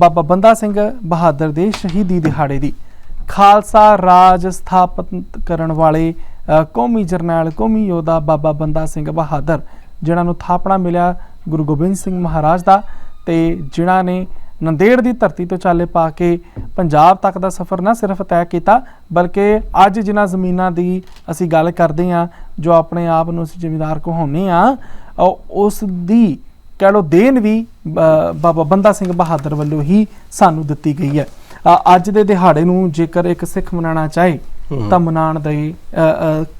ਬਾਬਾ ਬੰਦਾ ਸਿੰਘ ਬਹਾਦਰ ਦੇ ਸ਼ਹੀਦੀ ਦਿਹਾੜੇ ਦੀ। ਖਾਲਸਾ ਰਾਜ ਸਥਾਪਿਤ ਕਰਨ ਵਾਲੇ ਕੌਮੀ ਜਰਨੈਲ, ਕੌਮੀ ਯੋਧਾ ਬਾਬਾ ਬੰਦਾ ਸਿੰਘ ਬਹਾਦਰ, ਜਿਨ੍ਹਾਂ ਨੂੰ ਥਾਪਣਾ ਮਿਲਿਆ ਗੁਰੂ ਗੋਬਿੰਦ ਸਿੰਘ ਮਹਾਰਾਜ ਦਾ ਤੇ ਜਿਨ੍ਹਾਂ ਨੇ ਨੰਦੇੜ ਦੀ ਧਰਤੀ ਤੋਂ ਚਾਲੇ ਪਾ ਕੇ ਪੰਜਾਬ ਤੱਕ ਦਾ ਸਫ਼ਰ ਨਾ ਸਿਰਫ ਤੈਅ ਕੀਤਾ, ਬਲਕਿ ਅੱਜ ਜਿਨ੍ਹਾਂ ਜ਼ਮੀਨਾਂ ਦੀ ਅਸੀਂ ਗੱਲ ਕਰਦੇ ਹਾਂ, ਜੋ ਆਪਣੇ ਆਪ ਨੂੰ ਅਸੀਂ ਜ਼ਿਮੀਂਦਾਰ ਕਹਾਉਂਦੇ ਆ ਉਸ ਦੀ ਕਹਿ ਲਓ ਦੇਣ ਵੀ ਬਾਬਾ ਬੰਦਾ ਸਿੰਘ ਬਹਾਦਰ ਵੱਲੋਂ ਹੀ ਸਾਨੂੰ ਦਿੱਤੀ ਗਈ ਹੈ। ਅੱਜ ਦੇ ਦਿਹਾੜੇ ਨੂੰ ਜੇਕਰ ਇੱਕ ਸਿੱਖ ਮਨਾਉਣਾ ਚਾਹੇ ਤਾਂ ਮਨਾਉਣ ਦੇ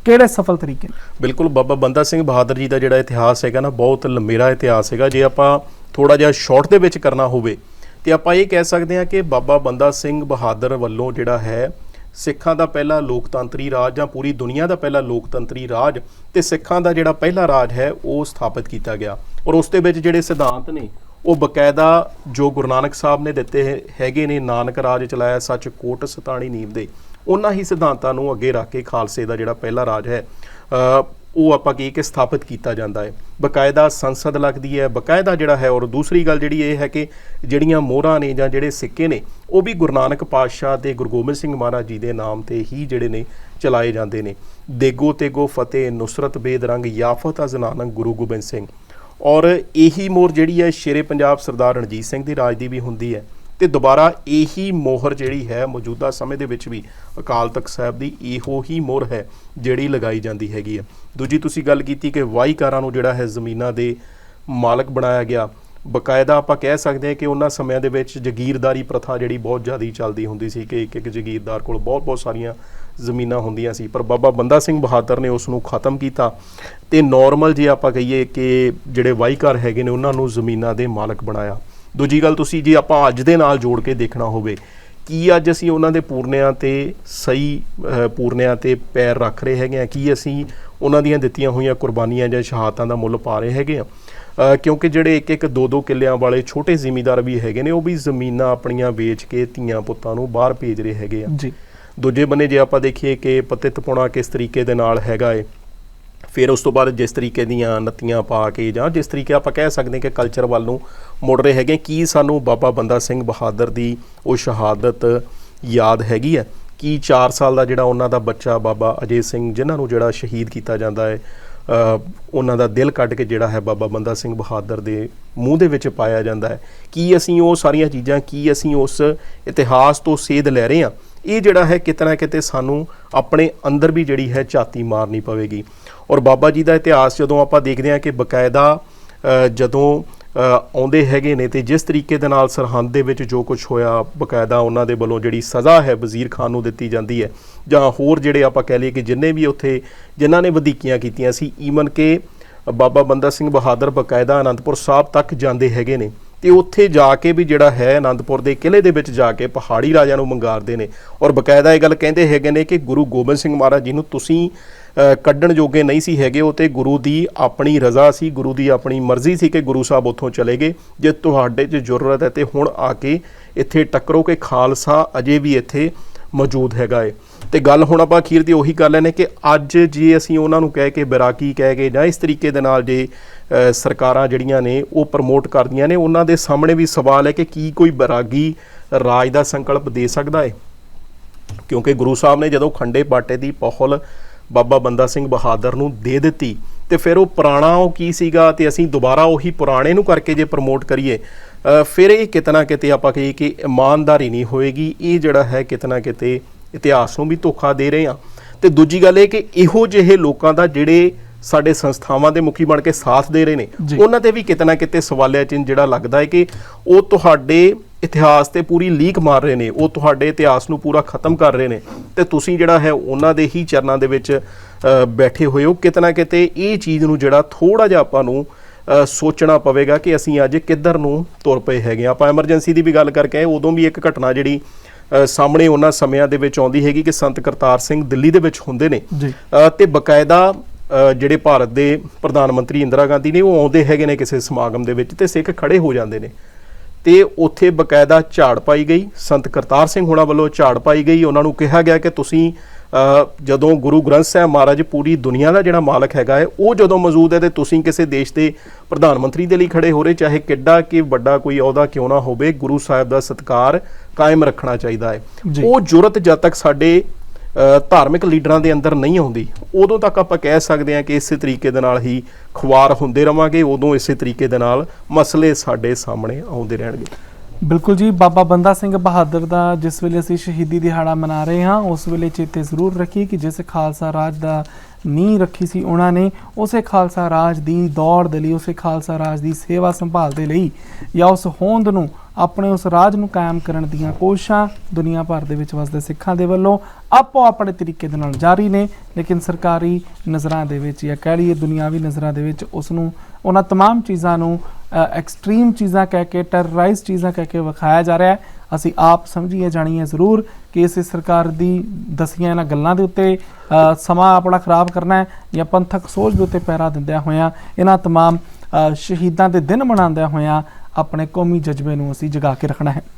ਕਿਹੜੇ ਸਫਲ ਤਰੀਕੇ? ਬਿਲਕੁਲ ਬਾਬਾ ਬੰਦਾ ਸਿੰਘ ਬਹਾਦਰ ਜੀ ਦਾ ਜਿਹੜਾ ਇਤਿਹਾਸ ਹੈਗਾ ਨਾ ਬਹੁਤ ਲੰਮੇਰਾ ਇਤਿਹਾਸ ਹੈਗਾ। ਜੇ ਆਪਾਂ ਥੋੜਾ ਜਿਹਾ ਸ਼ਾਰਟ ਦੇ ਵਿੱਚ ਕਰਨਾ ਹੋਵੇ ਤੇ ਆਪਾਂ ਇਹ ਕਹਿ ਸਕਦੇ ਹਾਂ ਕਿ ਬਾਬਾ ਬੰਦਾ ਸਿੰਘ ਬਹਾਦਰ ਵੱਲੋਂ ਜਿਹੜਾ ਹੈ ਸਿੱਖਾਂ ਦਾ ਪਹਿਲਾ ਲੋਕਤੰਤਰੀ ਰਾਜ ਜਾਂ ਪੂਰੀ ਦੁਨੀਆ ਦਾ ਪਹਿਲਾ ਲੋਕਤੰਤਰੀ ਰਾਜ ਤੇ ਸਿੱਖਾਂ ਦਾ ਜਿਹੜਾ ਪਹਿਲਾ ਰਾਜ ਹੈ ਉਹ ਸਥਾਪਿਤ ਕੀਤਾ ਗਿਆ। ਔਰ ਉਸ ਦੇ ਵਿੱਚ ਜਿਹੜੇ ਸਿਧਾਂਤ ਨੇ, ਉਹ ਬਕਾਇਦਾ ਜੋ ਗੁਰੂ ਨਾਨਕ ਸਾਹਿਬ ਨੇ ਦਿੱਤੇ ਹੈ- ਹੈਗੇ ਨੇ, ਨਾਨਕ ਰਾਜ ਚਲਾਇਆ ਸੱਚ ਕੋਟ ਸਤਾਣੀ ਨੀਵ ਦੇ, ਉਹਨਾਂ ਹੀ ਸਿਧਾਂਤਾਂ ਨੂੰ ਅੱਗੇ ਰੱਖ ਕੇ ਖਾਲਸੇ ਦਾ ਜਿਹੜਾ ਪਹਿਲਾ ਰਾਜ ਹੈ ਉਹ ਆਪਾਂ ਕੀ ਕਿ ਸਥਾਪਿਤ ਕੀਤਾ ਜਾਂਦਾ ਹੈ। ਬਕਾਇਦਾ ਸੰਸਦ ਲੱਗਦੀ ਹੈ, ਬਕਾਇਦਾ ਜਿਹੜਾ ਹੈ ਔਰ ਦੂਸਰੀ ਗੱਲ ਜਿਹੜੀ ਇਹ ਹੈ ਕਿ ਜਿਹੜੀਆਂ ਮੋਹਰਾਂ ਨੇ ਜਾਂ ਜਿਹੜੇ ਸਿੱਕੇ ਨੇ, ਉਹ ਵੀ ਗੁਰੂ ਨਾਨਕ ਪਾਤਸ਼ਾਹ ਤੇ ਗੁਰੂ ਗੋਬਿੰਦ ਸਿੰਘ ਮਹਾਰਾਜ ਜੀ ਦੇ ਨਾਮ ਤੇ ਹੀ ਜਿਹੜੇ ਨੇ ਚਲਾਏ ਜਾਂਦੇ ਨੇ। ਦੇਗੋ ਤੇਗੋ ਫਤਿਹ, ਨੁਸਰਤ ਬੇਦਰੰਗ ਯਾਫਤ ਅਜ਼ਨਾਨਕ ਗੁਰੂ ਗੋਬਿੰਦ ਸਿੰਘ। ਔਰ ਇਹੀ ਮੋਹਰ ਜਿਹੜੀ ਹੈ ਸ਼ੇਰੇ ਪੰਜਾਬ ਸਰਦਾਰ ਰਣਜੀਤ ਸਿੰਘ ਦੀ ਰਾਜ ਦੀ ਵੀ ਹੁੰਦੀ ਹੈ ਤੇ ਦੁਬਾਰਾ ਇਹੀ ਮੋਹਰ ਜਿਹੜੀ ਹੈ ਮੌਜੂਦਾ ਸਮੇਂ ਦੇ ਵਿੱਚ ਵੀ ਅਕਾਲ ਤਖਤ ਸਾਹਿਬ ਦੀ ਇਹੋ ਹੀ ਮੋਹਰ ਹੈ ਜਿਹੜੀ ਲਗਾਈ ਜਾਂਦੀ ਹੈਗੀ ਹੈ। ਦੂਜੀ ਤੁਸੀਂ ਗੱਲ ਕੀਤੀ ਕਿ ਵਾਹੀਕਾਰਾਂ ਨੂੰ ਜਿਹੜਾ ਹੈ ਜ਼ਮੀਨਾਂ ਦੇ ਮਾਲਕ ਬਣਾਇਆ ਗਿਆ। ਬਕਾਇਦਾ ਆਪਾਂ ਕਹਿ ਸਕਦੇ ਹਾਂ ਕਿ ਉਹਨਾਂ ਸਮਿਆਂ ਦੇ ਵਿੱਚ ਜ਼ਗੀਰਦਾਰੀ ਪ੍ਰਥਾ ਜਿਹੜੀ ਬਹੁਤ ਜ਼ਿਆਦਾ ਚੱਲਦੀ ਹੁੰਦੀ ਸੀ ਕਿ ਇੱਕ ਇੱਕ ਜ਼ਗੀਰਦਾਰ ਕੋਲ ਬਹੁਤ ਬਹੁਤ ਸਾਰੀਆਂ ਜ਼ਮੀਨਾਂ ਹੁੰਦੀਆਂ ਸੀ। ਪਰ ਬਾਬਾ ਬੰਦਾ ਸਿੰਘ ਬਹਾਦਰ ਨੇ ਉਸ ਨੂੰ ਖਤਮ ਕੀਤਾ ਤੇ ਨਾਰਮਲ ਜੇ ਆਪਾਂ ਕਹੀਏ ਕਿ ਜਿਹੜੇ ਵਾਹੀਕਾਰ ਹੈਗੇ ਨੇ, ਉਹਨਾਂ ਨੂੰ ਜ਼ਮੀਨਾਂ ਦੇ ਮਾਲਕ ਬਣਾਇਆ। ਦੂਜੀ ਗੱਲ ਤੁਸੀਂ ਜੇ ਆਪਾਂ ਅੱਜ ਦੇ ਨਾਲ ਜੋੜ ਕੇ ਦੇਖਣਾ ਹੋਵੇ, ਕੀ ਅੱਜ ਅਸੀਂ ਉਹਨਾਂ ਦੇ ਪੂਰਨਿਆਂ ਤੇ ਸਹੀ ਪੂਰਨਿਆਂ ਤੇ ਪੈਰ ਰੱਖ ਰਹੇ ਹੈਗੇ ਆ ਕੀ ਅਸੀਂ ਉਹਨਾਂ ਦੀਆਂ ਦਿੱਤੀਆਂ ਹੋਈਆਂ ਕੁਰਬਾਨੀਆਂ ਜਾਂ ਸ਼ਹਾਦਤਾਂ ਦਾ ਮੁੱਲ ਪਾ ਰਹੇ ਹੈਗੇ ਆ ਕਿਉਂਕਿ ਜਿਹੜੇ ਇੱਕ ਇੱਕ ਦੋ ਦੋ ਕਿੱਲਿਆਂ ਵਾਲੇ ਛੋਟੇ ਜ਼ਿਮੀਂਦਾਰ ਵੀ ਹੈਗੇ ਨੇ, ਉਹ ਵੀ ਜ਼ਮੀਨਾਂ ਆਪਣੀਆਂ ਵੇਚ ਕੇ ਧੀਆਂ ਪੁੱਤਾਂ ਨੂੰ ਬਾਹਰ ਭੇਜ ਰਹੇ ਹੈਗੇ ਆ। ਜੀ। ਦੂਜੇ ਬੰਨੇ ਜੇ ਆਪਾਂ ਦੇਖੀਏ ਕਿ ਪਤਿਤ ਪੁਣਾ ਕਿਸ ਤਰੀਕੇ ਦੇ ਨਾਲ ਹੈਗਾ ਏ, ਫਿਰ ਉਸ ਤੋਂ ਬਾਅਦ ਜਿਸ ਤਰੀਕੇ ਦੀਆਂ ਨੱਤੀਆਂ ਪਾ ਕੇ ਜਾਂ ਜਿਸ ਤਰੀਕੇ ਆਪਾਂ ਕਹਿ ਸਕਦੇ ਹਾਂ ਕਿ ਕਲਚਰ ਵੱਲ ਨੂੰ ਮੁੜ ਰਹੇ ਹੈਗੇ, ਕੀ ਸਾਨੂੰ ਬਾਬਾ ਬੰਦਾ ਸਿੰਘ ਬਹਾਦਰ ਦੀ ਉਹ ਸ਼ਹਾਦਤ ਯਾਦ ਹੈਗੀ ਹੈ? ਕੀ 4 ਸਾਲ ਦਾ ਜਿਹੜਾ ਉਹਨਾਂ ਦਾ ਬੱਚਾ ਬਾਬਾ ਅਜੇ ਸਿੰਘ, ਜਿਨ੍ਹਾਂ ਨੂੰ ਜਿਹੜਾ ਸ਼ਹੀਦ ਕੀਤਾ ਜਾਂਦਾ ਹੈ ਉਹਨਾਂ ਦਾ ਦਿਲ ਕੱਢ ਕੇ ਜਿਹੜਾ ਹੈ ਬਾਬਾ ਬੰਦਾ ਸਿੰਘ ਬਹਾਦਰ ਦੇ ਮੂੰਹ ਦੇ ਵਿੱਚ ਪਾਇਆ ਜਾਂਦਾ ਹੈ? ਕੀ ਅਸੀਂ ਉਹ ਸਾਰੀਆਂ ਚੀਜ਼ਾਂ, ਕੀ ਅਸੀਂ ਉਸ ਇਤਿਹਾਸ ਤੋਂ ਸੇਧ ਲੈ ਰਹੇ ਹਾਂ? ਇਹ ਜਿਹੜਾ ਹੈ ਕਿਤੇ ਨਾ ਕਿਤੇ ਸਾਨੂੰ ਆਪਣੇ ਅੰਦਰ ਵੀ ਜਿਹੜੀ ਹੈ ਝਾਤੀ ਮਾਰਨੀ ਪਵੇਗੀ। ਔਰ ਬਾਬਾ ਜੀ ਦਾ ਇਤਿਹਾਸ ਜਦੋਂ ਆਪਾਂ ਦੇਖਦੇ ਹਾਂ ਕਿ ਬਕਾਇਦਾ ਜਦੋਂ ਆਉਂਦੇ ਹੈਗੇ ਨੇ ਤੇ ਜਿਸ ਤਰੀਕੇ ਦੇ ਨਾਲ ਸਰਹੰਦ ਦੇ ਵਿੱਚ ਜੋ ਕੁਝ ਹੋਇਆ, ਬਕਾਇਦਾ ਉਹਨਾਂ ਦੇ ਵੱਲੋਂ ਜਿਹੜੀ ਸਜ਼ਾ ਹੈ ਵਜ਼ੀਰ ਖਾਨ ਨੂੰ ਦਿੱਤੀ ਜਾਂਦੀ ਹੈ। ਜਾਂ ਹੋਰ ਜਿਹੜੇ ਆਪਾਂ ਕਹਿ ਲਈਏ ਕਿ ਜਿੰਨੇ ਵੀ ਉੱਥੇ, ਜਿਨ੍ਹਾਂ ਨੇ ਵਧੀਕੀਆਂ ਕੀਤੀਆਂ ਸੀ ਈਵਨ ਕਿ ਬਾਬਾ ਬੰਦਾ ਸਿੰਘ ਬਹਾਦਰ ਬਕਾਇਦਾ ਅਨੰਦਪੁਰ ਸਾਹਿਬ ਤੱਕ ਜਾਂਦੇ ਹੈਗੇ ਨੇ। ਤੇ ਉੱਥੇ ਜਾ ਕੇ ਵੀ ਜਿਹੜਾ ਹੈ ਆਨੰਦਪੁਰ ਦੇ ਕਿਲੇ ਦੇ ਵਿੱਚ ਜਾ ਕੇ ਪਹਾੜੀ ਰਾਜਿਆਂ ਨੂੰ ਮੰਗਾਰਦੇ ਨੇ। ਔਰ ਬਕਾਇਦਾ ਇਹ ਗੱਲ ਕਹਿੰਦੇ ਹੈਗੇ ਨੇ ਕਿ ਗੁਰੂ ਗੋਬਿੰਦ ਸਿੰਘ ਮਹਾਰਾਜ ਜੀ ਨੂੰ ਤੁਸੀਂ ਕੱਢਣ ਜੋਗੇ ਨਹੀਂ ਸੀ ਹੈਗੇ। ਉਹ ਤੇ ਗੁਰੂ ਦੀ ਆਪਣੀ ਰਜ਼ਾ ਸੀ, ਗੁਰੂ ਦੀ ਆਪਣੀ ਮਰਜ਼ੀ ਸੀ ਕਿ ਗੁਰੂ ਸਾਹਿਬ ਉੱਥੋਂ ਚਲੇ ਗਏ। ਜੇ ਤੁਹਾਡੇ 'ਚ ਜ਼ਰੂਰਤ ਹੈ ਤੇ ਹੁਣ ਆ ਕੇ ਇੱਥੇ ਟੱਕਰੋ ਕਿ ਖਾਲਸਾ ਅਜੇ ਵੀ ਇੱਥੇ ਮੌਜੂਦ ਹੈਗਾ ਏ। ਤੇ ਗੱਲ ਹੁਣ ਆਪਾਂ ਅਖੀਰ ਦੀ ਉਹੀ ਕਰ ਲੈਨੇ ਕਿ ਅੱਜ ਜੇ ਅਸੀਂ ਉਹਨਾਂ ਨੂੰ ਕਹਿ ਕੇ ਬੈਰਾਕੀ ਕਹਿ ਕੇ ਜਾਂ ਇਸ ਤਰੀਕੇ ਦੇ ਨਾਲ ਜੇ ਸਰਕਾਰਾਂ ਜਿਹੜੀਆਂ ਨੇ ਉਹ ਪ੍ਰਮੋਟ ਕਰਦੀਆਂ ਨੇ, ਉਹਨਾਂ ਦੇ ਸਾਹਮਣੇ ਵੀ ਸਵਾਲ ਹੈ ਕਿ ਕੀ ਕੋਈ ਬੈਰਾਗੀ ਰਾਜ ਦਾ ਸੰਕਲਪ ਦੇ ਸਕਦਾ ਹੈ? ਕਿਉਂਕਿ ਗੁਰੂ ਸਾਹਿਬ ਨੇ ਜਦੋਂ ਖੰਡੇ ਬਾਟੇ ਦੀ ਪਹੁਲ ਬਾਬਾ ਬੰਦਾ ਸਿੰਘ ਬਹਾਦਰ ਨੂੰ ਦੇ ਦਿੱਤੀ ਤੇ ਫਿਰ ਉਹ ਪੁਰਾਣਾ ਉਹ ਕੀ ਸੀਗਾ ਤੇ ਅਸੀਂ ਦੁਬਾਰਾ ਉਹੀ ਪੁਰਾਣੇ ਨੂੰ ਕਰਕੇ ਜੇ ਪ੍ਰਮੋਟ ਕਰੀਏ ਫਿਰ ਇਹ ਕਿਤਨਾ ਕਿਤੇ ਆਪਾਂ ਕਹੀਏ ਕਿ ਇਮਾਨਦਾਰੀ ਨਹੀਂ ਹੋਏਗੀ, ਇਹ ਜਿਹੜਾ ਹੈ ਕਿਤਨਾ ਕਿਤੇ ਇਤਿਹਾਸ ਨੂੰ ਵੀ ਧੋਖਾ ਦੇ ਰਹੇ ਆ ਤੇ ਦੂਜੀ ਗੱਲ ਇਹ ਕਿ ਇਹੋ ਜਿਹੇ ਲੋਕਾਂ ਦਾ ਜਿਹੜੇ ਸਾਡੇ ਸੰਸਥਾਵਾਂ ਦੇ ਮੁਖੀ ਬਣ ਕੇ ਸਾਥ ਦੇ ਰਹੇ ਨੇ। ਉਹਨਾਂ ਤੇ ਵੀ ਕਿਤੇ ਨਾ ਕਿਤੇ ਸਵਾਲਿਆ ਚਿੰਨ੍ਹ ਜਿਹੜਾ ਲੱਗਦਾ ਹੈ ਕਿ ਉਹ ਤੁਹਾਡੇ ਇਤਿਹਾਸ ਤੇ ਪੂਰੀ ਲੀਕ ਮਾਰ ਰਹੇ ਨੇ ਉਹ ਤੁਹਾਡੇ ਇਤਿਹਾਸ ਨੂੰ ਪੂਰਾ ਖਤਮ ਕਰ ਰਹੇ ਨੇ ਤੇ ਤੁਸੀਂ ਜਿਹੜਾ ਹੈ ਉਹਨਾਂ ਦੇ ਹੀ ਚਰਨਾਂ ਦੇ ਵਿੱਚ ਬੈਠੇ ਹੋਏ ਹੋ ਕਿਤੇ ਨਾ ਕਿਤੇ ਇਹ ਚੀਜ਼ ਨੂੰ ਜਿਹੜਾ ਥੋੜਾ ਜਿਹਾ ਆਪਾਂ ਨੂੰ ਸੋਚਣਾ ਪਵੇਗਾ ਕਿ ਅਸੀਂ ਅੱਜ ਕਿੱਧਰ ਨੂੰ ਤੁਰ ਪਏ ਹੈਗੇ। ਆਪਾਂ ਐਮਰਜੈਂਸੀ ਦੀ ਵੀ ਗੱਲ ਕਰਕੇ ਉਦੋਂ ਵੀ ਇੱਕ ਘਟਨਾ ਜਿਹੜੀ ਸਾਹਮਣੇ ਉਹਨਾਂ ਸਮਿਆਂ ਦੇ ਵਿੱਚ ਆਉਂਦੀ ਹੈਗੀ ਕਿ ਸੰਤ ਕਰਤਾਰ ਸਿੰਘ ਦਿੱਲੀ ਦੇ ਵਿੱਚ ਹੁੰਦੇ ਨੇ। ਤੇ ਬਕਾਇਦਾ ਜਿਹੜੇ ਭਾਰਤ ਦੇ ਪ੍ਰਧਾਨ ਮੰਤਰੀ ਇੰਦਰਾ ਗਾਂਧੀ ਨੇ ਉਹ ਆਉਂਦੇ ਹੈਗੇ ਨੇ ਕਿਸੇ ਸਮਾਗਮ ਦੇ ਵਿੱਚ ਤੇ ਸਿੱਖ ਖੜੇ ਹੋ ਜਾਂਦੇ ਨੇ। ਤੇ ਉੱਥੇ ਬਕਾਇਦਾ ਝਾੜ ਪਾਈ ਗਈ। ਸੰਤ ਕਰਤਾਰ ਸਿੰਘ ਹੋਣਾ ਵੱਲੋਂ ਝਾੜ ਪਾਈ ਗਈ। ਉਹਨਾਂ ਨੂੰ ਕਿਹਾ ਗਿਆ ਕਿ ਤੁਸੀਂ ਜਦੋਂ ਗੁਰੂ ਗ੍ਰੰਥ ਸਾਹਿਬ ਮਹਾਰਾਜ ਪੂਰੀ ਦੁਨੀਆ ਦਾ ਜਿਹੜਾ ਮਾਲਕ ਹੈਗਾ ਹੈ ਉਹ ਜਦੋਂ ਮੌਜੂਦ ਹੈ ਤੇ ਤੁਸੀਂ ਕਿਸੇ ਦੇਸ਼ ਦੇ ਪ੍ਰਧਾਨ ਮੰਤਰੀ ਦੇ ਲਈ ਖੜੇ ਹੋ ਰਹੇ ਚਾਹੇ ਕਿੱਡਾ ਕਿ ਵੱਡਾ ਕੋਈ ਅਹੁਦਾ ਕਿਉਂ ਨਾ ਹੋਵੇ ਗੁਰੂ ਸਾਹਿਬ ਦਾ ਸਤਕਾਰ ਕਾਇਮ ਰੱਖਣਾ ਚਾਹੀਦਾ ਹੈ। ਉਹ ਜੁਰਤ ਜਦ ਤੱਕ ਸਾਡੇ ਧਾਰਮਿਕ ਲੀਡਰਾਂ ਦੇ ਅੰਦਰ ਨਹੀਂ ਆਉਂਦੀ ਉਦੋਂ ਤੱਕ ਆਪਾਂ ਕਹਿ ਸਕਦੇ ਹਾਂ ਕਿ ਇਸੇ ਤਰੀਕੇ ਦੇ ਨਾਲ ਹੀ ਖੁਆਰ ਹੁੰਦੇ ਰਵਾਂਗੇ, ਉਦੋਂ ਇਸੇ ਤਰੀਕੇ ਦੇ ਨਾਲ ਮਸਲੇ ਸਾਡੇ ਸਾਹਮਣੇ ਆਉਂਦੇ ਰਹਿਣਗੇ। ਬਿਲਕੁਲ ਜੀ, ਬਾਬਾ ਬੰਦਾ ਸਿੰਘ ਬਹਾਦਰ ਦਾ ਜਿਸ ਵੇਲੇ ਅਸੀਂ ਸ਼ਹੀਦੀ ਦਿਹਾੜਾ ਮਨਾ ਰਹੇ ਹਾਂ, ਉਸ ਵੇਲੇ ਚੇਤੇ ਜ਼ਰੂਰ ਰੱਖੀ ਕਿ ਜਿਸ ਖਾਲਸਾ ਰਾਜ ਦਾ ਨੀਂਹ ਰੱਖੀ ਸੀ ਉਹਨਾਂ ਨੇ ਉਸੇ ਖਾਲਸਾ ਰਾਜ ਦੀ ਦੌੜ ਦੇ ਲਈ ਉਸੇ ਖਾਲਸਾ ਰਾਜ ਦੀ ਸੇਵਾ ਸੰਭਾਲ ਦੇ ਲਈ ਜਾਂ ਉਸ ਹੋਂਦ ਨੂੰ ਆਪਣੇ ਉਸ ਰਾਜ ਨੂੰ ਕਾਇਮ ਕਰਨ ਦੀਆਂ ਕੋਸ਼ਿਸ਼ਾਂ ਦੁਨੀਆ ਭਰ ਦੇ ਵਿੱਚ ਵਸਦੇ ਸਿੱਖਾਂ ਦੇ ਵੱਲੋਂ ਆਪੋ ਆਪਣੇ ਤਰੀਕੇ ਦੇ ਨਾਲ ਜਾਰੀ ਨੇ ਲੇਕਿਨ ਸਰਕਾਰੀ ਨਜ਼ਰਾਂ ਦੇ ਵਿੱਚ ਜਾਂ ਕਹਿ ਲਈਏ ਦੁਨਿਆਵੀ ਨਜ਼ਰਾਂ ਦੇ ਵਿੱਚ ਉਸ ਨੂੰ ਉਹਨਾਂ तमाम ਚੀਜ਼ਾਂ ਨੂੰ ਐਕਸਟ੍ਰੀਮ ਚੀਜ਼ਾਂ ਕਹਿ ਕੇ ਟੈਰਰਾਈਜ਼ ਚੀਜ਼ਾਂ ਕਹਿ ਕੇ ਵਿਖਾਇਆ ਜਾ ਰਿਹਾ ਹੈ ਅਸੀਂ ਆਪ ਸਮਝੀਏ ਜਾਣੀਏ ਜ਼ਰੂਰ ਕਿ ਇਸ ਸਰਕਾਰ ਦੀ ਦਸੀਆਂ ਇਹਨਾਂ ਗੱਲਾਂ ਦੇ ਉੱਤੇ ਅ, ਸਮਾਂ ਆਪਣਾ ਖਰਾਬ ਕਰਨਾ ਹੈ ਜਾਂ ਪੰਥਕ ਸੋਚ ਦੇ ਉੱਤੇ ਪੈਰਾ ਦਿੰਦਿਆਂ ਹੋਇਆਂ ਇਹਨਾਂ तमाम ਅ, ਸ਼ਹੀਦਾਂ ਦੇ ਦਿਨ ਮਨਾਉਂਦਿਆਂ ਹੋਇਆਂ ਆਪਣੇ ਕੌਮੀ ਜਜ਼ਬੇ ਨੂੰ ਅਸੀਂ ਜਗਾ ਕੇ ਰੱਖਣਾ ਹੈ